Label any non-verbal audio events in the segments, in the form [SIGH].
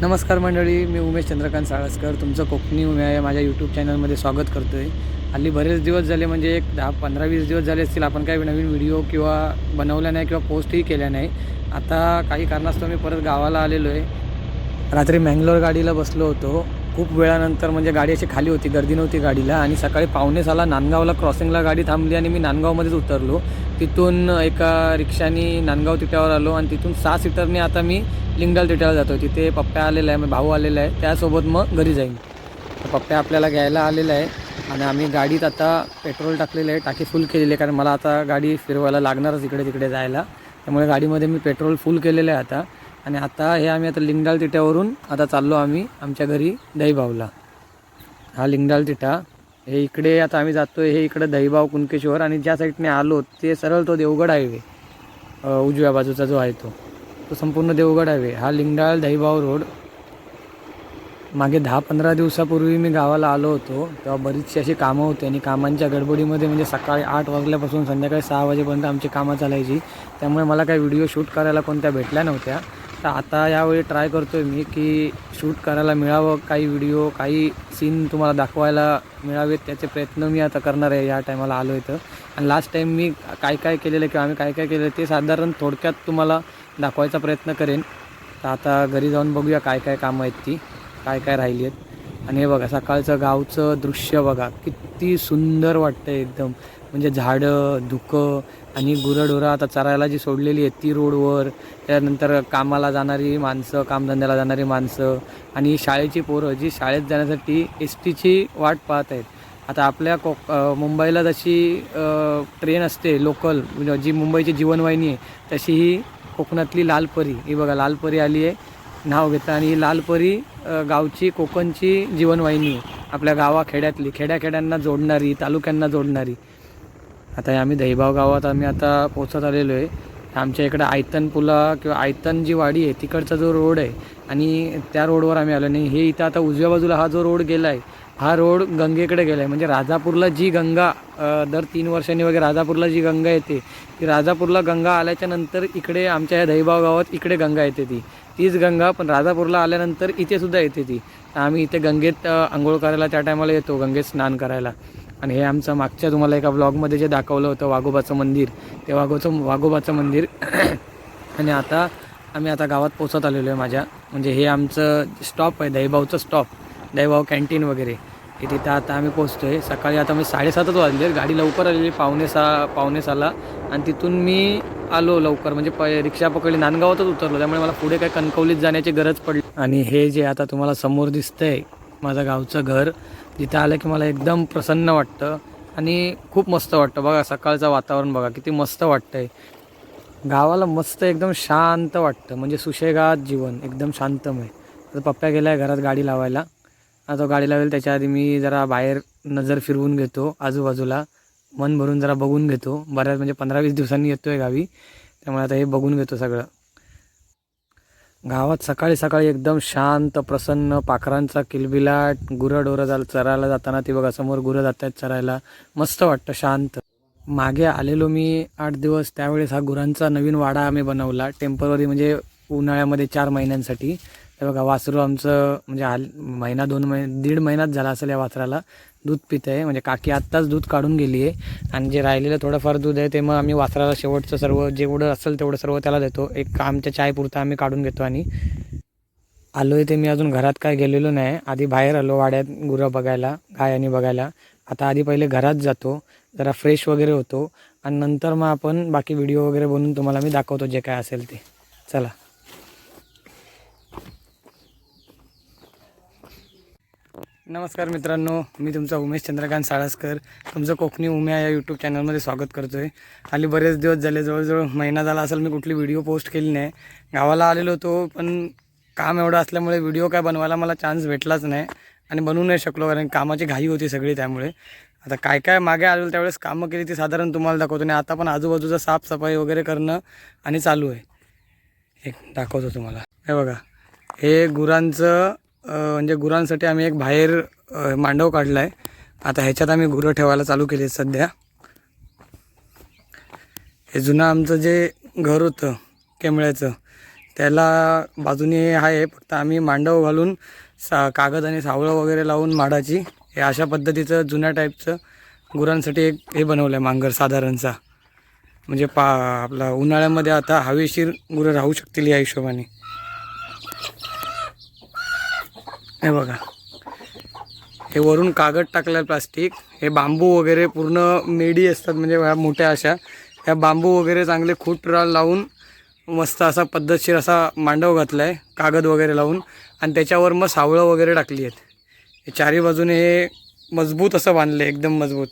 नमस्कार मंडळी मी उमेश चंद्रकांत साळसकर तुमचं कोकणी उम्या या माझ्या यूट्यूब चॅनलमध्ये स्वागत करतो आहे हल्ली बरेच दिवस झाले म्हणजे एक दहा पंधरा वीस दिवस झाले असतील आपण काही नवीन व्हिडिओ किंवा बनवल्या नाही किंवा पोस्टही केल्या नाही. आता काही कारणास्तव मी परत गावाला आलेलो आहे. रात्री मँगलोर गाडीला बसलो होतो. खूप वेळानंतर म्हणजे गाडी अशी खाली होती गर्दी नव्हती गाडीला. आणि सकाळी पावणे साला नांदगावला क्रॉसिंगला गाडी थांबली आणि मी नांदगावमध्येच उतरलो. तिथून एका रिक्षानी नांदगाव तिट्यावर आलो आणि तिथून सहा सीटरने आता मी लिंगडाल तिट्यावर जातो. तिथे पप्प्या आलेला आहे मग भाऊ आलेला आहे. त्यासोबत मग घरी जाईन. पप्प्या आपल्याला घ्यायला आलेला आहे आणि आम्ही गाडीत आता पेट्रोल टाकलेलं आहे टाकी फुल केलेली आहे. कारण मला आता गाडी फिरवायला लागणारच इकडे तिकडे जायला. त्यामुळे गाडीमध्ये मी पेट्रोल फुल केलेलं आहे आता. आणि आता हे आम्ही आता लिंगडाल तिट्यावरून आता चाललो आम्ही आमच्या घरी दहीबावला. हा लिंगडाल तिटा हे इकडे आता आम्ही जातो हे इकडे दहीबाव कुणकेश्वर आणि ज्या साईडने आलो ते सरळ तो देवगड हायवे उजव्या बाजूचा जो आहे तो. तो संपूर्ण देवगड हायवे हा लिंगडाळ दहीबाव रोड. मागे दहा पंधरा दिवसापूर्वी मी गावाला आलो होतो. तेव्हा बरीचशी अशी कामं होती आणि कामांच्या गडबडीमध्ये म्हणजे सकाळी आठ वाजल्यापासून संध्याकाळी सहा वाजेपर्यंत आमची कामं चालायची. त्यामुळे मला काही व्हिडिओ शूट करायला कोणत्या भेटल्या नव्हत्या. तर आता यावेळी ट्राय करतो आहे मी की शूट करायला मिळावं काही व्हिडिओ काही सीन तुम्हाला दाखवायला मिळावेत त्याचे प्रयत्न मी आता करणार आहे या टायमाला आलो इथं आणि लास्ट टाईम मी काय काय केलेलं किंवा आम्ही काय काय केलं ते साधारण थोडक्यात तुम्हाला दाखवायचा प्रयत्न करेन. तर आता घरी जाऊन बघूया काय काय कामं आहेत ती काय काय राहिली आहेत. आणि हे बघा सकाळचं गावचं दृश्य बघा. किती सुंदर वाटतं एकदम. म्हणजे झाडं धुकं आणि गुरंढोरं आता चरायला जी सोडलेली आहेत ती रोडवर. त्यानंतर कामाला जाणारी माणसं कामधंद्याला जाणारी माणसं आणि शाळेची पोरं जी शाळेत जाण्यासाठी एस टीची वाट पाहत आहेत. आता आपल्या कोक मुंबईला जशी ट्रेन असते लोकल म्हणजे जी मुंबईची जीवनवाहिनी आहे तशी ही कोकणातली लालपरी. ही बघा लालपरी आली आहे. नाव घेतं. आणि ही लालपरी गावची कोकणची जीवनवाहिनी आहे. आपल्या गावाखेड्यातली खेड्याखेड्यांना जोडणारी तालुक्यांना जोडणारी. आता आम्ही दहीबाव गावात आम्ही आता पोचत आलेलो आहे. आमच्या इकडं आयतन पुला किंवा आयतन जी वाडी आहे. तिकडचा जो रोड आहे आणि त्या रोडवर आम्ही आलो नाही. हे इथं आता उजव्या बाजूला हा जो रोड गेला आहे हा रोड गंगेकडे गेला आहे म्हणजे राजापूरला जी गंगा दर तीन वर्षांनी वगैरे राजापूरला जी गंगा येते ती राजापूरला गंगा आल्याच्यानंतर इकडे आमच्या या दहीबाव गावात इकडे गंगा येते ती. तीच गंगा पण राजापूरला आल्यानंतर इथे सुद्धा येते ती. तर आम्ही इथे गंगेत आंघोळ करायला त्या टायमाला येतो गंगेत स्नान करायला. आणि हे आमचं मागच्या तुम्हाला एका ब्लॉगमध्ये जे दाखवलं होतं वाघोबाचं मंदिर ते वाघोचं वाघोबाचं मंदिर. [CLEARS THROAT] आणि आता आम्ही आता गावात पोचत आलेलो आहे माझ्या. म्हणजे हे आमचं स्टॉप आहे दहीबावचं स्टॉप दहीबाव कॅन्टीन वगैरे. हे तिथं आता आम्ही पोचतो आहे सकाळी आता मी साडेसातच वाजले गाडी लवकर आलेली पावणे सहा पावणे सहाला. आणि तिथून मी आलो लवकर. म्हणजे प रिक्षा पकडली. नांदगावातच उतरलो. त्यामुळे मला पुढे काय कणकवलीत जाण्याची गरज पडली. आणि हे जे आता तुम्हाला समोर दिसतंय माझं गावचं घर जिथं आलं की मला एकदम प्रसन्न वाटतं. आणि खूप मस्त वाटतं. बघा सकाळचं वातावरण बघा. किती मस्त वाटतंय. गावाला मस्त एकदम शांत वाटतं. म्हणजे सुशेगात जीवन. एकदम शांतमय. तर पप्प्या गेला आहे घरात गाडी लावायला. तो गाडी लावेल त्याच्या आधी मी जरा बाहेर नजर फिरवून घेतो आजूबाजूला मन भरून जरा बघून घेतो. बऱ्याच म्हणजे पंधरा वीस दिवसांनी येतो आहे गावी त्यामुळे आता हे बघून घेतो सगळं. गावात सकाळी सकाळी एकदम शांत प्रसन्न पाखरांचा किलबिलाट गुरं डोरं जाल चरायला जाताना ती बघा समोर गुरं जात आहेत चरायला. मस्त वाटतं शांत. मागे आलेलो मी आठ दिवस त्यावेळेस हा गुरांचा नवीन वाडा आम्ही बनवला टेंपररी म्हणजे उन्हाळ्यामध्ये चार महिन्यांसाठी. हे बघा वासरू आमचं म्हणजे हाल महिना दोन महिने दीड महिनाच झाला असेल या वासराला. दूध पित आहे म्हणजे काकी आत्ताच दूध काढून गेली आहे. आणि जे राहिलेलं थोडंफार दूध आहे ते मग आम्ही वासराला शेवटचं सर्व जेवढं असेल तेवढं सर्व त्याला देतो. एक आमच्या चायपुरतं आम्ही काढून घेतो आणि आलो आहे ते मी अजून घरात काय गेलेलो नाही. आधी बाहेर आलो वाड्यात गुरं बघायला गाय आणि बघायला. आता आधी पहिले घरात जातो जरा फ्रेश वगैरे होतो. आणि नंतर मग आपण बाकी व्हिडिओ वगैरे बनवून तुम्हाला मी दाखवतो जे काय असेल ते. चला. नमस्कार मित्रांनो मी तुमचा उमेश चंद्रकांत साळसकर. तुमचं कोकणी उम्या या यूट्यूब चॅनलमध्ये स्वागत करतो आहे हल्ली बरेच दिवस झाले जवळजवळ महिना झाला असेल मी कुठली व्हिडिओ पोस्ट केली नाही. गावाला आलेलो होतो पण काम एवढं असल्यामुळे व्हिडिओ काय बनवायला मला चान्स भेटलाच नाही आणि बनवू नाही शकलो कारण कामाची घाई होती सगळी त्यामुळे. आता काय काय मागे आलेलं त्यावेळेस कामं केली ती साधारण तुम्हाला दाखवतो आणि आता पण आजूबाजूचा साफसफाई वगैरे करणं आणि चालू आहे. एक दाखवतो तुम्हाला. हे बघा हे गुरांचं म्हणजे गुरांसाठी आम्ही एक बाहेर मांडव काढला आहे आता ह्याच्यात आम्ही गुरं ठेवायला चालू केली आहे सध्या. हे जुनं आमचं जे घर होतं केमळ्याचं त्याला बाजूने आहे. फक्त आम्ही मांडव घालून सा कागद आणि सावळं वगैरे लावून माडाची. हे अशा पद्धतीचं जुन्या टाईपचं गुरांसाठी एक हे बनवलं आहे मांगर साधारणचा. म्हणजे पा आपला उन्हाळ्यामध्ये आता हवेशीर गुरं राहू शकतील या हिशोबाने. हे बघा. हे वरून कागद टाकलं प्लास्टिक हे बांबू वगैरे पूर्ण मेडी असतात म्हणजे ह्या मोठ्या अशा. ह्या बांबू वगैरे चांगले खूट लावून मस्त असा पद्धतशीर असा मांडव घातला आहे कागद वगैरे लावून. आणि त्याच्यावर मग सावळं वगैरे टाकली आहेत. हे चारी बाजूने हे मजबूत असं बांधलं आहे एकदम मजबूत.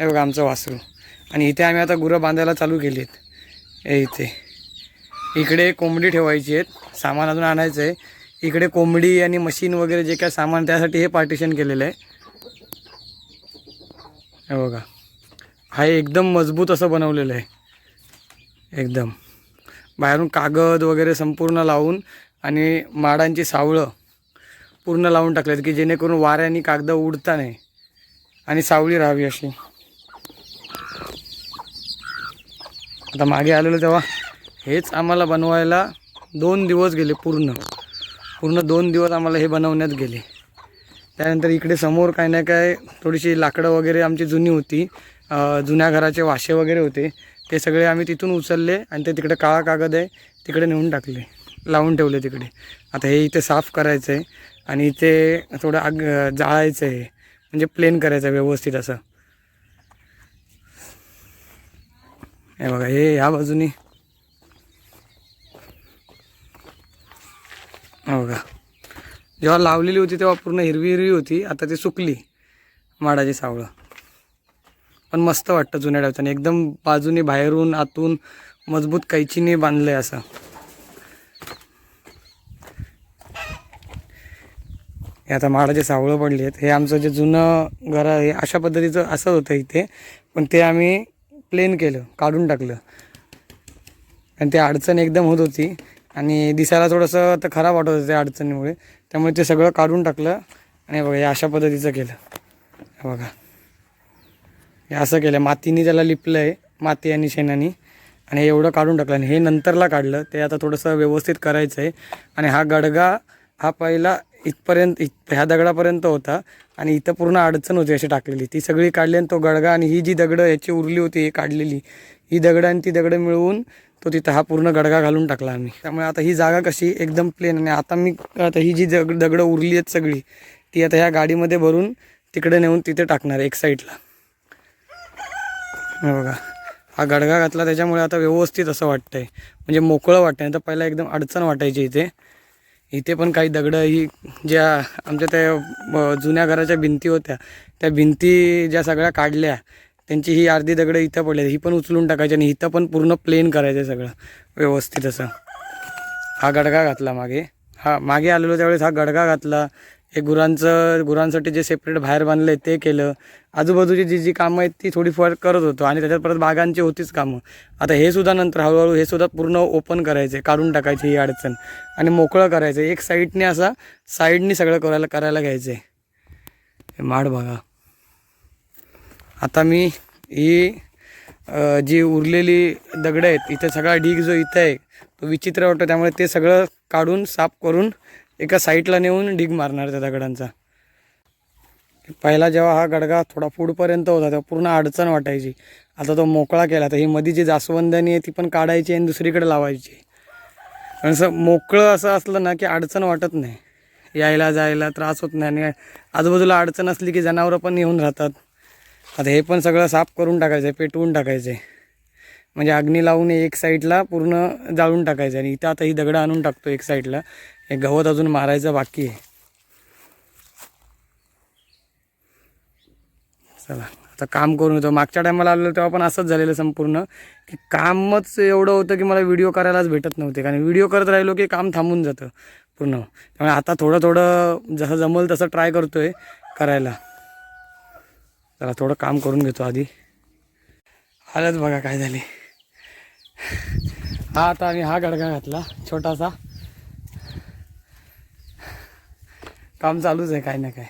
हे बघा आमचं वासरू. आणि इथे आम्ही आता गुरं बांधायला चालू केली आहेत हे इथे. इकडे कोंबडी ठेवायची आहेत. सामान अजून आणायचं आहे इकडे कोंबडी आणि मशीन वगैरे जे काय सामान त्यासाठी हे पार्टिशन केलेलं आहे. हे बघा. हा एकदम मजबूत असं बनवलेलं आहे. एकदम. बाहेरून कागद वगैरे संपूर्ण लावून आणि माडांची सावळं पूर्ण लावून टाकलेत की जेणेकरून वाऱ्याने कागद उडता नाही आणि सावळी राहावी अशी. आता मागे आलेलो तेव्हा हेच आम्हाला बनवायला दोन दिवस गेले पूर्ण. पूर्ण दोन दिवस आम्हाला हे बनवण्यात गेले. त्यानंतर इकडे समोर काय ना काय थोडीशी लाकडं वगैरे आमची जुनी होती. जुन्या घराचे वाशे वगैरे होते. ते सगळे आम्ही तिथून उचलले आणि ते तिकडे काळा कागद आहे तिकडे नेऊन टाकले. लावून ठेवले तिकडे. आता हे इथे साफ करायचं आहे आणि इथे थोडं आग जाळायचं आहे म्हणजे प्लेन करायचं आहे व्यवस्थित असं. हे बघा हे ह्या बाजूनी हो का जेव्हा लावलेली होती तेव्हा पूर्ण हिरवी हिरवी होती. आता ती सुकली माडाची सावळं. पण मस्त वाटतं जुन्या टाईपचं एकदम बाजूने बाहेरून आतून मजबूत कैचीने बांधलं आहे असं. हे आता माडाचे सावळं पडले आहेत. हे आमचं जे जुनं घर आहे अशा पद्धतीचं असं होतं इथे. पण ते आम्ही प्लेन केलं काढून टाकलं. आणि ते अडचण एकदम होत होती. आणि दिसायला थोडंसं तर खराब वाटत होतं त्या अडचणीमुळे. त्यामुळे ते सगळं काढून टाकलं आणि बघा हे अशा पद्धतीचं केलं. बघा. हे असं केलं. मातीने त्याला लिपलं आहे माती आणि शेणाने. आणि हे एवढं काढून टाकलं. आणि हे नंतरला काढलं. ते आता थोडंसं व्यवस्थित करायचं आहे आणि हा गडगा हा पहिला इथपर्यंत इथ ह्या दगडापर्यंत होता. आणि इथं पूर्ण अडचण होती अशी टाकलेली. ती सगळी काढली आणि तो गडगा आणि ही जी दगडं याची उरली होती ही काढलेली. ही दगडं आणि ती दगडं मिळवून तो तिथं हा पूर्ण गडगा घालून टाकला आम्ही. त्यामुळे आता ही जागा कशी एकदम प्लेन आणि आता मी आता ही जी दग दगडं उरली आहेत सगळी ती आता ह्या गाडीमध्ये भरून तिकडे नेऊन तिथे टाकणार एक साईडला. बघा हा गडगा घातला त्याच्यामुळे आता व्यवस्थित असं वाटतंय. म्हणजे मोकळं वाटतंय नाही तर पहिला एकदम अडचण वाटायची इथे. इथे पण काही दगडं ही ज्या आमच्या त्या जुन्या घराच्या भिंती होत्या त्या भिंती ज्या सगळ्या काढल्या त्यांची ही अर्धी दगडं इथं पडल्या ही पण उचलून टाकायची आणि इथं पण पूर्ण प्लेन करायचं सगळं व्यवस्थित असं. हा गडगा घातला मागे. हा मागे आलेलो त्यावेळेस हा गडगा घातला. हे गुरांचं गुरांसाठी जे सेपरेट बाहेर बांधलं आहे ते केलं. आजूबाजूची जी जी कामं आहेत ती थोडीफार करत होतो आणि त्याच्यात परत बागांची होतीच कामं. आता हे सुद्धा नंतर हळूहळू हे सुद्धा पूर्ण ओपन करायचे काढून टाकायची ही अडचण. आणि मोकळं करायचं एक साईडने असा साईडने सगळं करायला करायला घ्यायचं आहे माड बघा. आता मी ही जी उरलेली दगडं आहेत इथे सगळा ढीग जो इथं आहे तो विचित्र वाटतो. त्यामुळे ते सगळं काढून साफ करून एका साईडला नेऊन ढीग मारणार त्या दगडांचा. पहिला जेव्हा हा गडगा थोडा पुढपर्यंत होता तेव्हा पूर्ण अडचण वाटायची. आता तो मोकळा केला. तर ही मध्ये जी जास्वंदनी आहे ती पण काढायची आणि दुसरीकडे लावायची. पण असं मोकळं असं असलं ना की अडचण वाटत नाही. यायला जायला त्रास होत नाही आणि आजूबाजूला अडचण असली की जनावरं पण येऊन राहतात. आता हे पण सगळं साफ करून टाकायचं आहे पेटवून टाकायचं आहे म्हणजे अग्नी लावून एक साईडला पूर्ण जाळून टाकायचं आणि इथं आता ही दगडं आणून टाकतो एक साईडला. हे गवत अजून मारायचं बाकी आहे. चला आता काम करून येतो. मागच्या टायमाला आलेलो तेव्हा पण असंच झालेलं संपूर्ण की कामच एवढं होतं की मला व्हिडिओ करायलाच भेटत नव्हते. कारण व्हिडिओ करत राहिलो की काम थांबून जातं पूर्ण. त्यामुळे आता थोडं थोडं जसं जमल तसं ट्राय करतो आहे करायला. जरा थोडं काम करून घेतो आधी. आलंच बघा काय झाले. हा आता आम्ही हा गडगा घातला छोटासा. काम चालूच आहे काय ना काय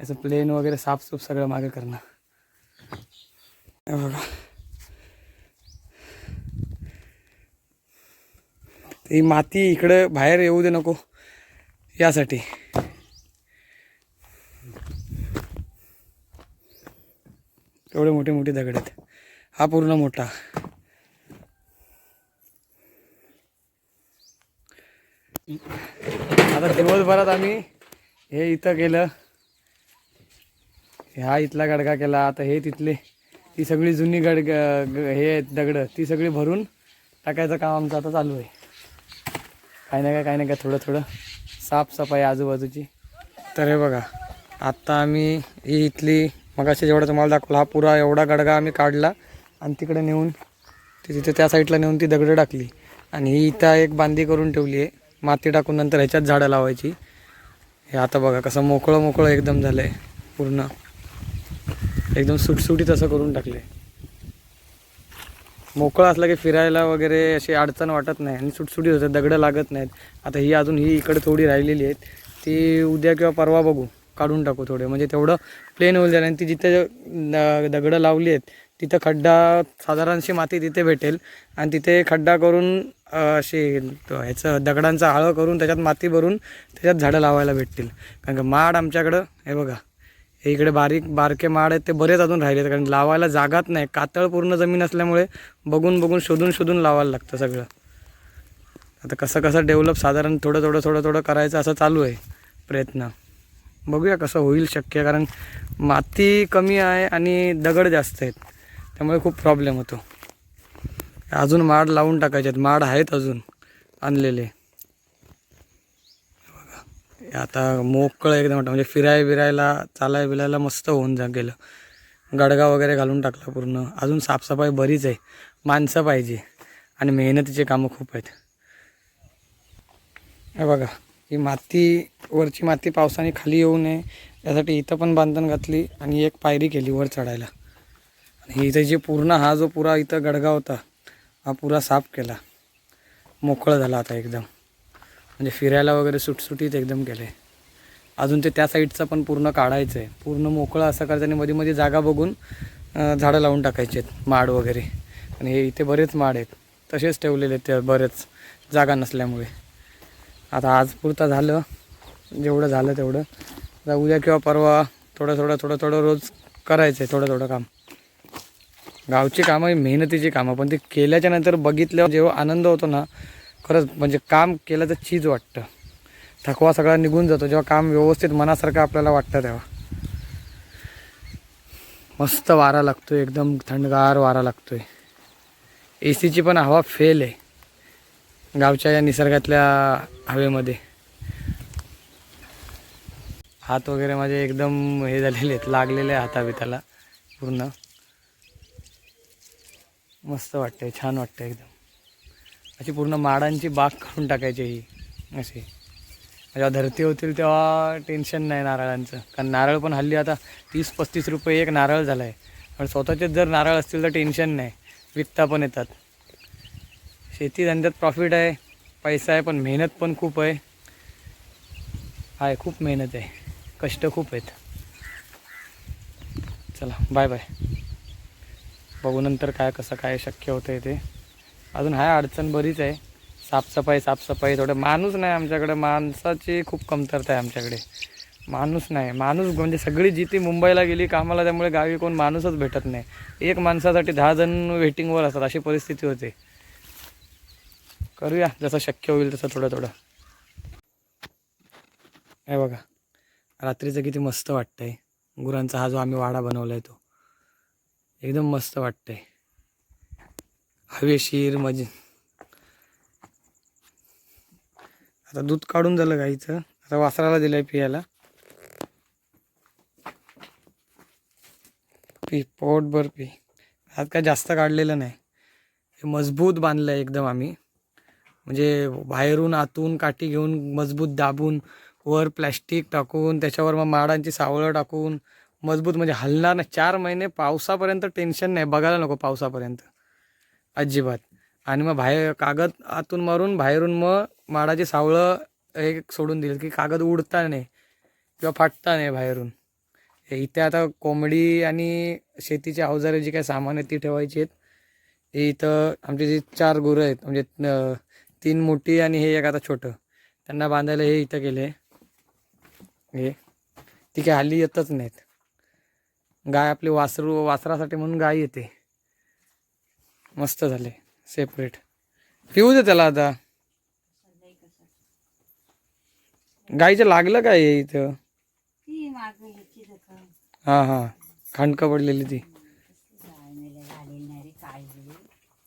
याचं प्लेन वगैरे साफसूफ सगळं मागे करणं बघा. ती माती इकडं बाहेर येऊ दे नको. यासाठी. एवढे मोठे मोठे दगड आहेत. हा पूर्ण मोठा. आता दिवसभरात आम्ही हे इथं केलं. हा इथला गडगा केला. आता हे तिथले ती सगळी जुनी गड हे आहेत दगडं ती सगळी भरून टाकायचं काम आमचं आता चालू आहे. काही नाही काय काही नाही काय थोडं थोडं साफसफाई आजूबाजूची. तर हे बघा आत्ता आम्ही ही इथली मगाशी जेवढा तुम्हाला दाखवला हा पुरा एवढा गडगा आम्ही काढला आणि तिकडे नेऊन ती तिथे त्या साईडला नेऊन ती दगडं टाकली. आणि ही इथं एक बांधी करून ठेवली आहे. माती टाकून नंतर ह्याच्यात झाडं लावायची. हे आता बघा कसं मोकळं मोकळं एकदम झालं आहे पूर्ण. एकदम सुटसुटीत असं करून टाकलं आहे मोकळं असलं की फिरायला वगैरे अशी अडचण वाटत नाही आणि सुटसुटीत होतं दगडं लागत नाहीत. आता ही अजून ही इकडे थोडी राहिलेली आहेत. ती उद्या किंवा परवा बघू. काढून टाकू थोडे. म्हणजे तेवढं प्लेन होईल झालं आणि ती जिथे द- दगडं लावली आहेत तिथं खड्डा साधारणशी माती तिथे भेटेल. आणि तिथे खड्डा करून अशी ह्याचं दगडांचा आळं करून त्याच्यात माती भरून त्याच्यात झाडं लावायला भेटतील. कारण का माड आमच्याकडं हे बघा हे इकडे बारीक बारके माड आहेत ते बरेच अजून राहिले कारण लावायला जागाच नाही. कातळ पूर्ण जमीन असल्यामुळे बघून बघून शोधून शोधून लावायला लागतं सगळं. आता कसं कसं डेव्हलप साधारण थोडं थोडं थोडं थोडं करायचं असं चालू आहे प्रयत्न. बघूया कसं होईल शक्य कारण माती कमी आहे आणि दगड जास्त आहेत. त्यामुळे खूप प्रॉब्लेम होतो. अजून माड लावून टाकायचे आहेत. माड आहेत अजून आणलेले. बघा आता मोकळं एकदम वाटतं. म्हणजे फिराय बिरायला चालाय बिलायला मस्त होऊन जा गेलं गडगा वगैरे घालून टाकला पूर्ण. अजून साफसफाई बरीच आहे. माणसं पाहिजे. आणि मेहनतीचे कामं खूप आहेत. हे बघा. ही माती वरची माती पावसाने खाली येऊ नये. यासाठी इथं पण बांधण घातली आणि एक पायरी केली वर चढायला. आणि इथं जे पूर्ण हा जो पुरा इथं गडगा होता हा पुरा साफ केला. मोकळं झाला आता एकदम. म्हणजे फिरायला वगैरे सुटसुटीत एकदम केलं. आहे अजून ते त्या साईडचं पण पूर्ण काढायचं आहे पूर्ण मोकळं असं करायचं आणि मध्ये मध्ये जागा बघून झाडं लावून टाकायची आहेत माड वगैरे. आणि हे इथे बरेच माड आहेत. तसेच ठेवलेले आहेत ते बरेच जागा नसल्यामुळे. आता आज पुरता झालं. जेवढं झालं तेवढं. आता उद्या किंवा परवा थोडं थोडं थोडं थोडं रोज करायचं आहे थोडं थोडं काम. गावची कामं ही मेहनतीची कामं पण ती केल्याच्यानंतर बघितल्यावर जेव्हा आनंद होतो ना खरंच म्हणजे काम केलं तर चीज वाटतं. थकवा सगळा निघून जातो जेव्हा काम व्यवस्थित मनासारखं आपल्याला वाटतं तेव्हा. मस्त वारा लागतो एकदम थंडगार वारा लागतोय. ए सीची पण हवा फेल आहे. गावच्या या निसर्गातल्या हवेमध्ये. हात वगैरे माझे एकदम हे झालेले आहेत लागलेले आहे हाताबिताला पूर्ण. मस्त वाटतंय छान वाटतं एकदम. अशी पूर्ण माडांची बाग काढून टाकायची ही अशी. जेव्हा धरती होतील तेव्हा टेन्शन नाही नारळांचं. कारण नारळ पण हल्ली आता तीस पस्तीस रुपये एक नारळ झाला आहे पण स्वतःचेच जर नारळ असतील तर टेन्शन नाही. विकता पण येतात. शेती धंद्यात प्रॉफिट आहे. पैसा आहे पण मेहनत पण खूप आहे. आहे खूप मेहनत आहे. कष्ट खूप आहेत. चला बाय बाय बघू नंतर काय कसं काय शक्य होतं आहे ते. अजून हाय अडचण बरीच आहे. साफसफाई साफसफाई थोडं माणूस नाही आमच्याकडे. माणसाची खूप कमतरता आहे आमच्याकडे. माणूस नाही. माणूस म्हणजे सगळी जिथे मुंबईला गेली कामाला त्यामुळे गावी कोण माणूसच भेटत नाही. एक माणसासाठी दहा जण वेटिंगवर असतात अशी परिस्थिती होते. करूया जसं शक्य होईल तसं थोडं थोडं. हे बघा रात्रीचं किती मस्त वाटतंय. गुरांचा हा जो आम्ही वाडा बनवला आहे तो एकदम मस्त वाटतंय. हवेशीर मज. आता दूध काढून झालं गाईचं आता वासराला दिलंय पियाला. पी पोटभर पी. आज काय जास्त काढलेलं नाही. हे मजबूत बांधलं आहे एकदम आम्ही. म्हणजे बाहेरून आतून काठी घेऊन मजबूत दाबून वर प्लॅस्टिक टाकून त्याच्यावर मग माडांची सावळं टाकून मजबूत म्हणजे हलणार नाही. चार महिने पावसापर्यंत टेन्शन नाही. बघायला नको पावसापर्यंत. अजिबात. आणि मग बाहेर कागद आतून मारून बाहेरून मग माडाची सावळं एक सोडून दिली की कागद उडता नाही किंवा फाटता नाही बाहेरून. इथे आता कोंबडी आणि शेतीची अवजारे जी काही सामान आहेत ती ठेवायची आहेत. इथं आमचे जे चार गुरं आहेत म्हणजे तीन मोठी आणि हे एक आता छोटं. त्यांना बांधायला हे इथं केले हे. ती काय हल्ली येतच नाहीत. गाय आपली वासरू वासरासाठी म्हणून गाय येते. मस्त झाले. सेपरेट पिऊ दे त्याला आता. गाईचं लागलं काय हे इथं? हां हां. खांडकं पडलेली ती.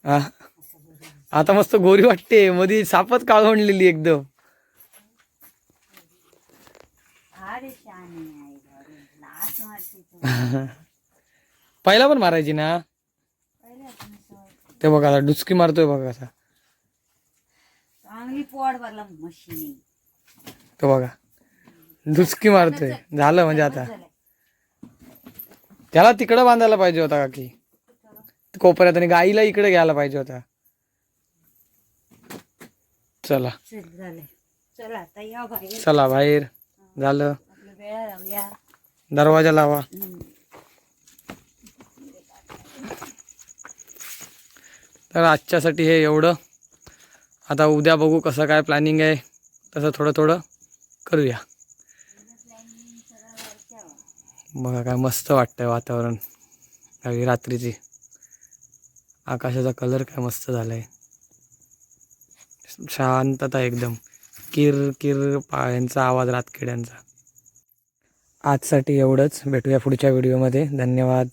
हा. आता मस्त गोरी वाटते. मध्ये सापच काळवणलेली एकदम. [LAUGHS] पहिला पण मारायची ना? ते बघा डुचकी मारतोय बघा कसा. तो बघा. डुचकी मारतोय. झालं म्हणजे आता. त्याला तिकडं बांधायला पाहिजे होता काकी कोपऱ्यात आणि गाईला इकडे घ्यायला पाहिजे होता. चला. चल आता या बाहेर. चला बाहेर. झालं. आपल्या वेळा लावूया. दरवाजा लावा. तर आजच्यासाठी हे एवढं. आता उद्या बघू कसं काय प्लॅनिंग आहे. तसं थोडं थोडं करूया. बघा काय मस्त वाटतंय वातावरण. काही रात्रीची. आकाशाचा कलर काय मस्त झालाय. शांतता एकदम. किर किर पायांचा आवाज रातकिड्यांचा. आजसाठी एवढंच. भेटूया पुढच्या व्हिडिओमध्ये. धन्यवाद.